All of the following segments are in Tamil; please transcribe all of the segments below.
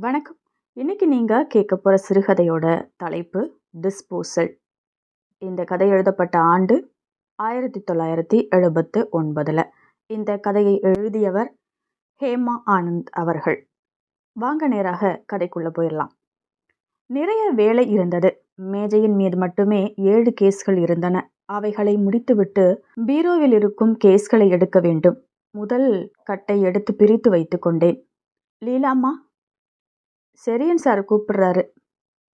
வணக்கம். இன்னைக்கு நீங்கள் கேட்க போகிற சிறுகதையோட தலைப்பு டிஸ்போசல் இந்த கதை எழுதப்பட்ட ஆண்டு ஆயிரத்தி தொள்ளாயிரத்தி எழுபத்து ஒன்பதில். இந்த கதையை எழுதியவர் ஹேமா ஆனந்த் அவர்கள். வாங்க நேராக கதைக்குள்ளே போயிடலாம். நிறைய வேலை இருந்தது. மேஜையின் மீது மட்டுமே ஏழு கேஸ்கள் இருந்தன. அவைகளை முடித்துவிட்டு பீரோவில் இருக்கும் கேஸ்களை எடுக்க வேண்டும். முதல் கட்டை எடுத்து பிரித்து வைத்து கொண்டேன். லீலாம்மா செரியன் சார் கூப்பிடுறாரு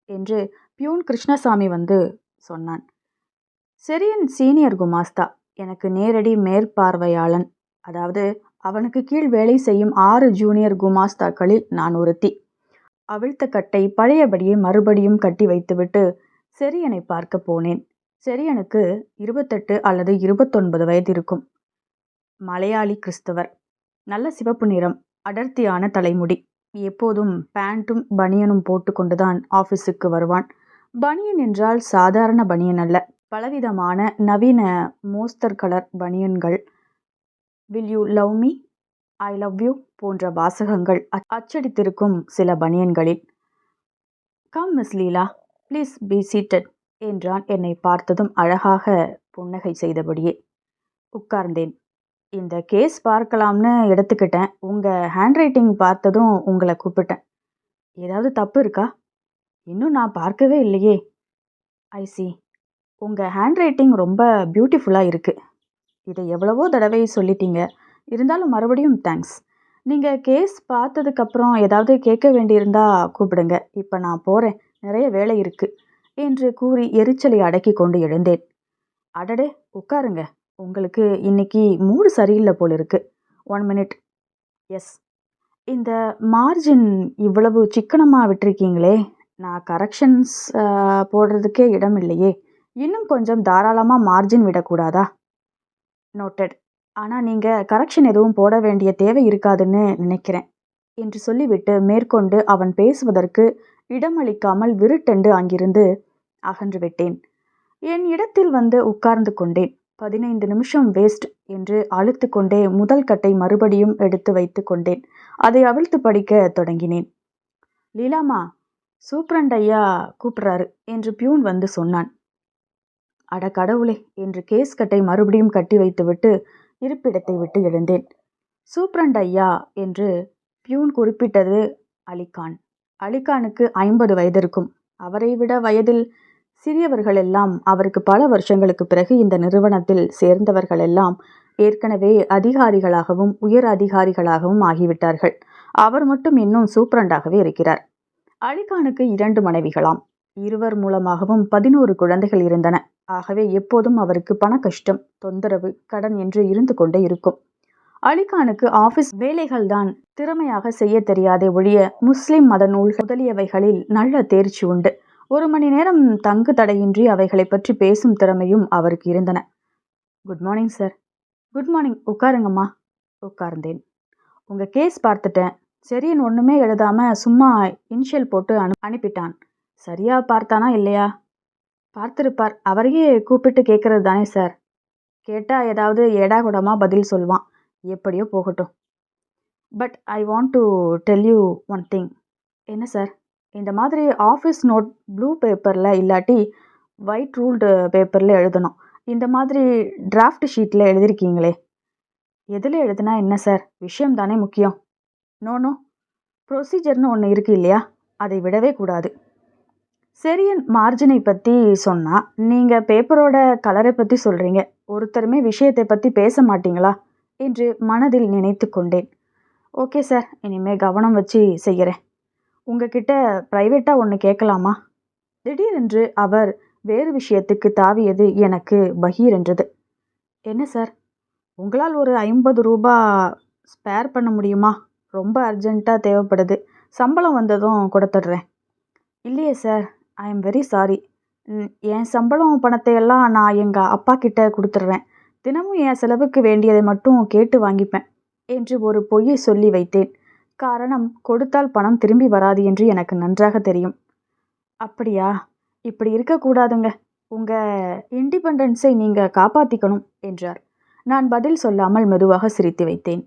என்று பியூன் கிருஷ்ணசாமி வந்து சொன்னான். செரியன் சீனியர் குமாஸ்தா எனக்கு நேரடி மேற்பார்வையாளன். அதாவது அவனுக்கு கீழ் வேலை செய்யும் ஆறு ஜூனியர் குமாஸ்தாக்களில் நான் ஒருத்தி. அவிழ்த்த கட்டை பழையபடியே மறுபடியும் கட்டி வைத்துவிட்டு செரியனை பார்க்க போனேன். செரியனுக்கு இருபத்தெட்டு அல்லது இருபத்தொன்பது வயது இருக்கும் மலையாளி கிறிஸ்தவர். நல்ல சிவப்பு நிறம் அடர்த்தியான தலைமுடி. எப்போதும் பேண்ட்டும் பனியனும் போட்டுக்கொண்டுதான் ஆஃபீஸுக்கு வருவான். பனியன் என்றால் சாதாரண பனியன் அல்ல. பலவிதமான நவீன மோஸ்தர் கலர் பனியன்கள் will you love me I love you போன்ற வாசகங்கள் அச்சடித்திருக்கும் சில பனியன்களில் come miss Leela please be seated என்றான் என்னை பார்த்ததும் அழகாக புன்னகை செய்தபடியே. உட்கார்ந்தேன். இந்த கேஸ் பார்க்கலாம்னு எடுத்துக்கிட்டேன். உங்கள் ஹேண்ட் ரைட்டிங் பார்த்ததும் உங்களை கூப்பிட்டேன். ஏதாவது தப்பு இருக்கா? இன்னும் நான் பார்க்கவே இல்லையே. ஐ சி உங்கள் ஹேண்ட் ரைட்டிங் ரொம்ப பியூட்டிஃபுல்லாக இருக்குது இதை எவ்வளவோ தடவை சொல்லிட்டீங்க. இருந்தாலும் மறுபடியும் தேங்க்ஸ் நீங்கள் கேஸ் பார்த்ததுக்கப்புறம் ஏதாவது கேட்க வேண்டியிருந்தா கூப்பிடுங்க. இப்போ நான் போகிறேன் நிறைய வேலை இருக்குது என்று கூறி எரிச்சலை அடக்கி கொண்டு எழுந்தேன். அடடே உட்காருங்க. உங்களுக்கு இன்னைக்கு மூடு சரியில்லை போல் இருக்குது ஒன் மினிட் எஸ் இந்த மார்ஜின் இவ்வளவு சிக்கனமாக விட்டிருக்கீங்களே. நான் கரெக்ஷன்ஸ் போடுறதுக்கே இடம் இல்லையே. இன்னும் கொஞ்சம் தாராளமாக மார்ஜின் விடக்கூடாதா? நோட்டட் ஆனால் நீங்கள் கரெக்ஷன் எதுவும் போட வேண்டிய தேவை இருக்காதுன்னு நினைக்கிறேன். என்று சொல்லிவிட்டு மேற்கொண்டு அவன் பேசுவதற்கு இடமளிக்காமல் விருட்டென்று அங்கிருந்து அகன்று விட்டேன். என் இடத்தில் வந்து உட்கார்ந்து கொண்டேன். பதினைந்து நிமிஷம் வேஸ்ட் என்று அழுத்து கொண்டே முதல் கட்டை மறுபடியும் எடுத்து வைத்து கொண்டேன். அதை அவிழ்த்து படிக்க தொடங்கினேன். லீலாமா சூப்ரண்ட் ஐயா கூப்பிடுறாரு என்று பியூன் வந்து சொன்னான். அட கடவுளே என்று கேஸ் கட்டை மறுபடியும் கட்டி வைத்துவிட்டு இருப்பிடத்தை விட்டு எழுந்தேன். சூப்ரண்ட் ஐயா என்று பியூன் குறிப்பிட்டது அலிகான். அலிகானுக்கு ஐம்பது வயது இருக்கும். அவரை விட வயதில் சிறியவர்கள் எல்லாம் அவருக்கு பல வருஷங்களுக்கு பிறகு இந்த நிறுவனத்தில் சேர்ந்தவர்கள் எல்லாம் ஏற்கனவே அதிகாரிகளாகவும் உயர் அதிகாரிகளாகவும் ஆகிவிட்டார்கள். அவர் மட்டும் இன்னும் சூப்பரண்டாகவே இருக்கிறார். அலிகானுக்கு இரண்டு மனைவிகளாம். இருவர் மூலமாகவும் பதினோரு குழந்தைகள் இருந்தன. ஆகவே எப்போதும் அவருக்கு பண கஷ்டம் தொந்தரவு கடன் என்று இருந்து கொண்டே இருக்கும். அலிகானுக்கு ஆபீஸ் வேலைகள் தான் திறமையாக செய்ய தெரியாதே ஒழிய முஸ்லிம் மத நூல் முதலியவைகளில் நல்ல தேர்ச்சி உண்டு. ஒரு மணி நேரம் தங்கு தடையின்றி அவைகளை பற்றி பேசும் திறமையும் அவருக்கு இருந்தன. Good morning sir. Good morning. உட்காருங்கம்மா. உட்கார்ந்தேன். உங்கள் கேஸ் பார்த்துட்டேன். சரின்னு ஒன்றுமே எழுதாமல் சும்மா இனிஷியல் போட்டு அனு அனுப்பிட்டான். சரியா பார்த்தானா இல்லையா? பார்த்துருப்பார். அவரையே கூப்பிட்டு கேட்கறது தானே சார். கேட்டால் ஏதாவது ஏடா கூடமாக பதில் சொல்வான். எப்படியோ போகட்டும். But I want to tell you one thing என்ன சார்? இந்த மாதிரி ஆஃபீஸ் நோட் ப்ளூ பேப்பரில் இல்லாட்டி ஒயிட் ரூல்டு பேப்பரில் எழுதணும். இந்த மாதிரி டிராஃப்ட் ஷீட்டில் எழுதியிருக்கீங்களே எதில் எழுதுனா என்ன சார் விஷயம் தானே முக்கியம். நோ நோ ப்ரொசீஜர்னு ஒன்று இருக்கு இல்லையா? அதை விடவே கூடாது. சரியன் மார்ஜினை பற்றி சொன்னால் நீங்கள் பேப்பரோட கலரை பற்றி சொல்கிறீங்க ஒருத்தருமே விஷயத்தை பற்றி பேச மாட்டீங்களா? என்று மனதில் நினைத்து கொண்டேன். ஓகே சார் இனிமேல் கவனம் வச்சு செய்கிறேன் உங்ககிட்ட ப்ரைவேட்டாக ஒன்று கேட்கலாமா திடீரென்று அவர் வேறு விஷயத்துக்கு தாவியது எனக்கு பகீரென்றது. என்ன சார் உங்களால் ஒரு ஐம்பது ரூபா ஸ்பேர் பண்ண முடியுமா? ரொம்ப அர்ஜெண்ட்டாக தேவைப்படுது. சம்பளம் வந்ததும் கொடுத்துட்றேன். இல்லையே sir I am very sorry என் சம்பளம் பணத்தை எல்லாம் நான் எங்கள் அப்பா கிட்ட கொடுத்துட்றேன். தினமும் என் செலவுக்கு வேண்டியதை மட்டும் கேட்டு வாங்கிப்பேன் என்று ஒரு பொய்யை சொல்லி வைத்தேன். காரணம் கொடுத்தால் பணம் திரும்பி வராது என்று எனக்கு நன்றாக தெரியும். அப்படியா? இப்படி இருக்கக்கூடாதுங்க. உங்கள் இண்டிபெண்டன்ஸை நீங்கள் காப்பாற்றிக்கணும் என்றார். நான் பதில் சொல்லாமல் மெதுவாக சிரித்து வைத்தேன்.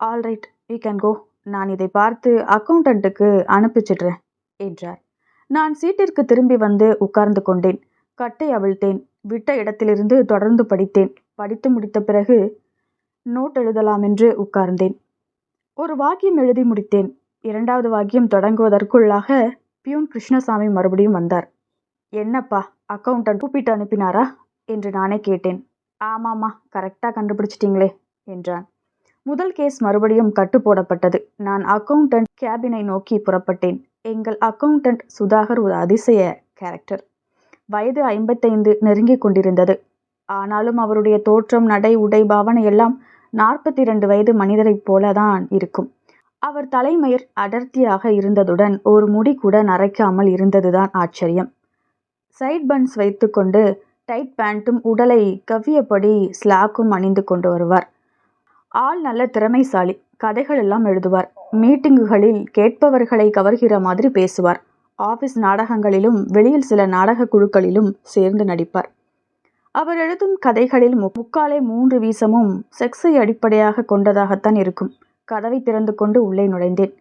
Alright you can go. நான் இதை பார்த்து அக்கௌண்டண்ட்டுக்கு அனுப்பிச்சிடுறேன் என்றார். நான் சீட்டிற்கு திரும்பி வந்து உட்கார்ந்து கொண்டேன். கட்டை அவிழ்த்தேன். விட்ட இடத்திலிருந்து தொடர்ந்து படித்தேன். படித்து முடித்த பிறகு நோட் எழுதலாம் என்று உட்கார்ந்தேன். ஒரு வாக்கியம் எழுதி முடித்தேன். இரண்டாவது வாக்கியம் தொடங்குவதற்குள்ளாக பியூன் கிருஷ்ணசாமி மறுபடியும் வந்தார். என்னப்பா அக்கௌண்டன்ட் கூப்பிட்டு அனுப்பினாரா? என்று நானே கேட்டேன். ஆமாம்மா கரெக்டாக கண்டுபிடிச்சிட்டிங்களே என்றான். முதல் கேஸ் மறுபடியும் கட்டு போடப்பட்டது. நான் அக்கௌண்டன்ட் கேபினை நோக்கி புறப்பட்டேன். எங்கள் அக்கௌண்டன்ட் சுதாகர் ஒரு அதிசய கேரக்டர் வயது ஐம்பத்தைந்து நெருங்கிக் கொண்டிருந்தது. ஆனாலும் அவருடைய தோற்றம் நடை உடை பாவனை எல்லாம் நாற்பத்தி இரண்டு வயது மனிதரைப் போல தான் இருக்கும். அவர் தலைமயிர் அடர்த்தியாக இருந்ததுடன் ஒரு முடி கூட நரைக்காமல் இருந்ததுதான் ஆச்சரியம். சைட் பன்ஸ் வைத்துக்கொண்டு டைட் பேண்ட்டும் உடலை கவ்வியபடி ஸ்லாக்கும் அணிந்து கொண்டு வருவார். ஆள் நல்ல திறமைசாலி கதைகள் எல்லாம் எழுதுவார். மீட்டிங்குகளில் கேட்பவர்களை கவர்கிற மாதிரி பேசுவார். ஆபீஸ் நாடகங்களிலும் வெளியில் சில நாடக குழுக்களிலும் சேர்ந்து நடிப்பார். அவர் எழுதும் கதைகளில் மு- முக்காலே மூன்று வீசமும் செக்ஸை அடிப்படையாக கொண்டதாகத்தான் இருக்கும். கதவை திறந்து கொண்டு உள்ளே நுழைந்தேன்.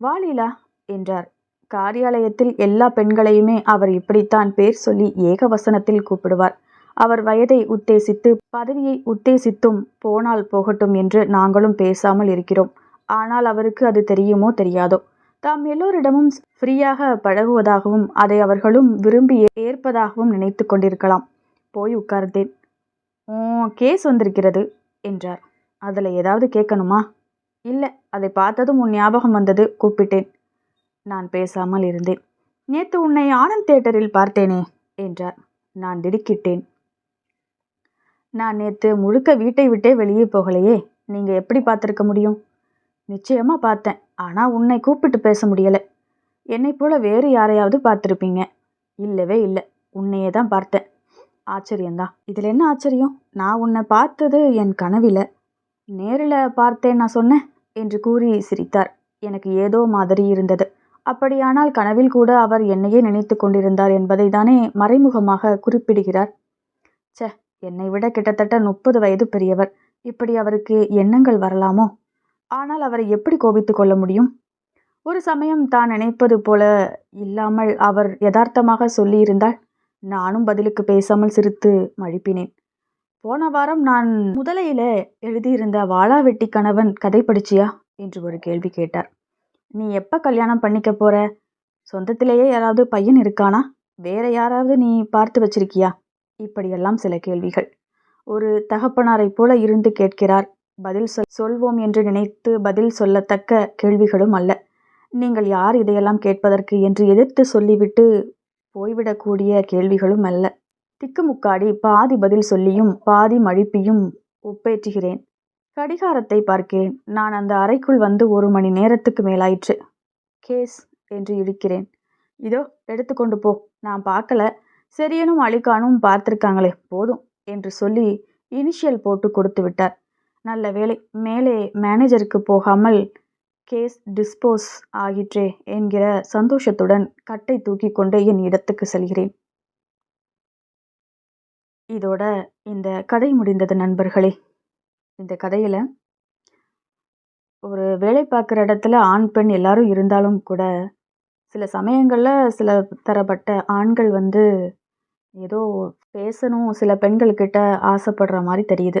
வாலீலா என்றார். காரியாலயத்தில் எல்லா பெண்களையுமே அவர் இப்படித்தான் பேர் சொல்லி ஏகவசனத்தில் கூப்பிடுவார். அவர் வயதை உத்தேசித்து பதவியை உத்தேசித்தும் போனால் போகட்டும் என்று நாங்களும் பேசாமல் இருக்கிறோம். ஆனால் அவருக்கு அது தெரியுமோ தெரியாதோ. தாம் எல்லோரிடமும் ஃப்ரீயாக பழகுவதாகவும் அதை அவர்களும் விரும்பி ஏற்பதாகவும் நினைத்து கொண்டிருக்கலாம். போய் உட்கார்ந்தேன். ஓ கேஸ் வந்திருக்கிறது என்றார். அதில் ஏதாவது கேட்கணுமா? இல்லை அதை பார்த்ததும் உன் ஞாபகம் வந்தது கூப்பிட்டேன். நான் பேசாமல் இருந்தேன். நேற்று உன்னை ஆனந்த் தேட்டரில் பார்த்தேனே என்றார். நான் திடுக்கிட்டேன். நான் நேற்று முழுக்க வீட்டை விட்டே வெளியே போகலையே நீங்கள் எப்படி பார்த்துருக்க முடியும்? நிச்சயமாக பார்த்தேன் ஆனால் உன்னை கூப்பிட்டு பேச முடியலை. என்னை போல வேறு யாரையாவது பார்த்துருப்பீங்க. இல்லவே இல்லை உன்னையே தான் பார்த்தேன். ஆச்சரியந்தான் இதில் என்ன ஆச்சரியம்? நான் உன்னை பார்த்தது என் கனவில். நேரில் பார்த்தேன் நான் சொன்னேன் என்று கூறி சிரித்தார். எனக்கு ஏதோ மாதிரி இருந்தது. அப்படியானால் கனவில் கூட அவர் என்னையே நினைத்து கொண்டிருந்தார் என்பதை தானே மறைமுகமாக குறிப்பிடுகிறார். ச்சே என்னை விட கிட்டத்தட்ட முப்பது வயது பெரியவர். இப்படி அவருக்கு எண்ணங்கள் வரலாமோ? ஆனால் அவரை எப்படி கோபித்து கொள்ள முடியும்? ஒரு சமயம் தான் நினைப்பது போல இல்லாமல் அவர் யதார்த்தமாக சொல்லியிருந்தால் நானும் பதிலுக்கு பேசாமல் சிரித்து மழுப்பினேன். போன வாரம் நான் முதலையில எழுதியிருந்த வாளாவெட்டி கணவன் கதை படிச்சியா? என்று ஒரு கேள்வி கேட்டார். நீ எப்போ கல்யாணம் பண்ணிக்க போற? சொந்தத்திலேயே யாராவது பையன் இருக்கானா? வேற யாராவது நீ பார்த்து வச்சிருக்கியா? இப்படியெல்லாம் சில கேள்விகள். ஒரு தகப்பனாரைப் போல இருந்து கேட்கிறார். பதில் சொல் சொல்வோம் என்று நினைத்து பதில் சொல்லத்தக்க கேள்விகளும் அல்ல. நீங்கள் யார் இதையெல்லாம் கேட்பதற்கு என்று எதிர்த்து சொல்லிவிட்டு போய்விடக்கூடிய கேள்விகளும் அல்ல. திக்குமுக்காடி பாதி பதில் சொல்லியும் பாதி மழுப்பியும் ஒப்பேற்றுகிறேன் கடிகாரத்தை பார்க்கிறேன். நான் அந்த அறைக்குள் வந்து ஒரு மணி நேரத்துக்கு மேலாயிற்று. கேஸ் என்று இழுக்கிறேன். இதோ எடுத்துக்கொண்டு போ. நான் பார்க்கல. சரியனும் அலிகானும் பார்த்துருக்காங்களே. போதும் என்று சொல்லி இனிஷியல் போட்டு கொடுத்து விட்டார். நல்ல வேளை மேலே மேனேஜருக்கு போகாமல் கேஸ் டிஸ்போஸ் ஆகிற்றே என்கிற சந்தோஷத்துடன் கட்டை தூக்கி கொண்டு என் இடத்துக்கு செல்கிறேன். இதோட இந்த கதை முடிந்தது நண்பர்களே. இந்த கதையில் ஒரு வேலை பார்க்குற இடத்துல ஆண் பெண் எல்லாரும் இருந்தாலும் கூட சில சமயங்களில் சில தரப்பட்ட ஆண்கள் வந்து ஏதோ பேசணும் சில பெண்கள்கிட்ட ஆசைப்படுற மாதிரி தெரியுது.